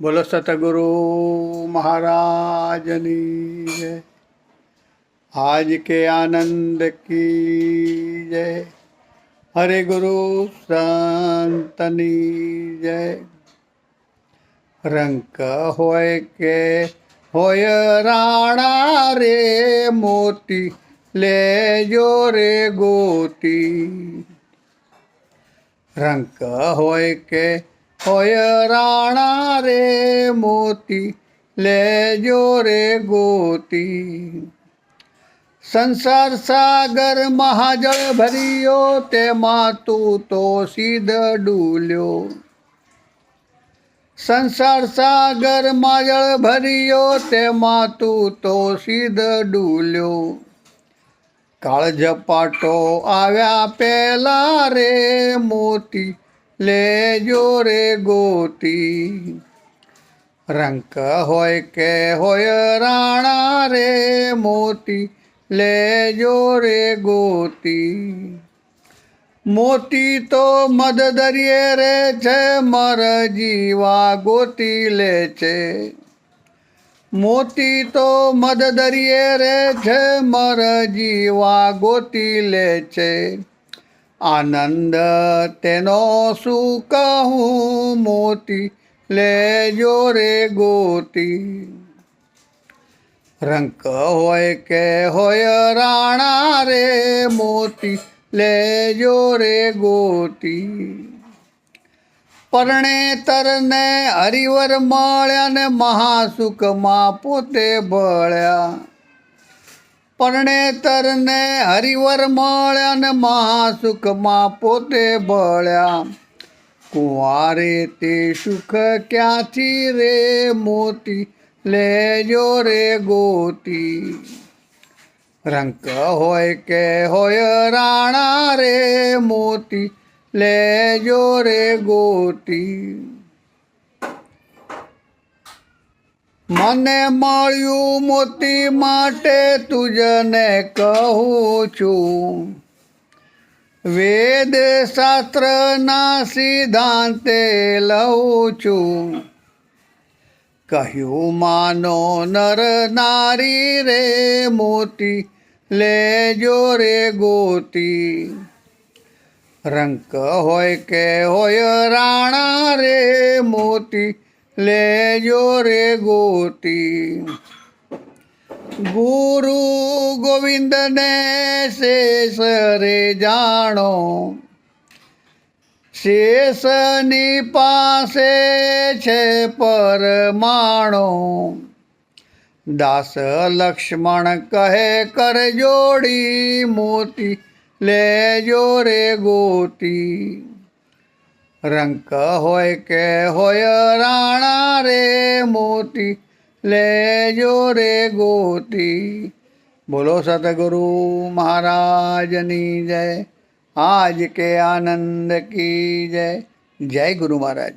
બોલો સતગુરુ મહારાજની જય. આજ કે આનંદ કી જય. હરે ગુરુ સંતની જય. રંક હોય કે હોય રાણા રે મોતી લેજો રે ગોતી રંક હોય કે હોય રાણા રે મોતી, લેજો રે ગોતી. સંસાર સાગર મહાજળ ભર્યો, તેમાં તું તો સીધ ડૂલ્યો. સંસાર સાગર માજળ ભર્યો, તેમાં તું તો સીધ ડૂલ્યો. કાળજપાટો આવ્યા પહેલા રે મોતી લેજો રે ગોતી. રંક હોય કે હોય રાણા રે મોતી, લેજો રે ગોતી. મોતી તો મદ દરિયે રે છે, મર જીવા ગોતી લે છે. મોતી તો મદ દરિયે રે છે, મર જીવા ગોતી લે છે. આનંદ તેનો શું કહું મોતી લેજો રે ગોતી. રંક હોય કે હોય રાણા રે મોતી લેજો રે ગોતી. પરણેતરને હરિવર મળ્યા ને મહાસુખમાં પોતે બળ્યા પરણે તરને હરિવર મળ્યા ને મહાસુખમાં પોતે ભળ્યા કુંવારે તે સુખ ક્યાંથી રે મોતી? લેજો રે ગોતી. રંક હોય કે હોય રાણા રે મોતી? લેજો રે ગોતી. મને મળ્યું મોતી માટે તુજને કહું છું. વેદ શાસ્ત્રના સિદ્ધાંતે લઉં છું. કહ્યું, માનો નર નારી રે મોતી, લેજો રે ગોતી. રંક હોય કે હોય રાણા રે મોતી લેજો રે ગોતી ગુરુ ગોવિંદને શેષ રે જાણો. શેષની પાસે છે પરમાણો. દાસ લક્ષ્મણ કહે, કર જોડી મોતી, લેજો રે ગોતી. રંક હોય કે હોય રાણા રે મોતી લેજો રે ગોતી બોલો સતગુરુ મહારાજની જય. આજ કે આનંદ કી જય. જય ગુરુ મહારાજ.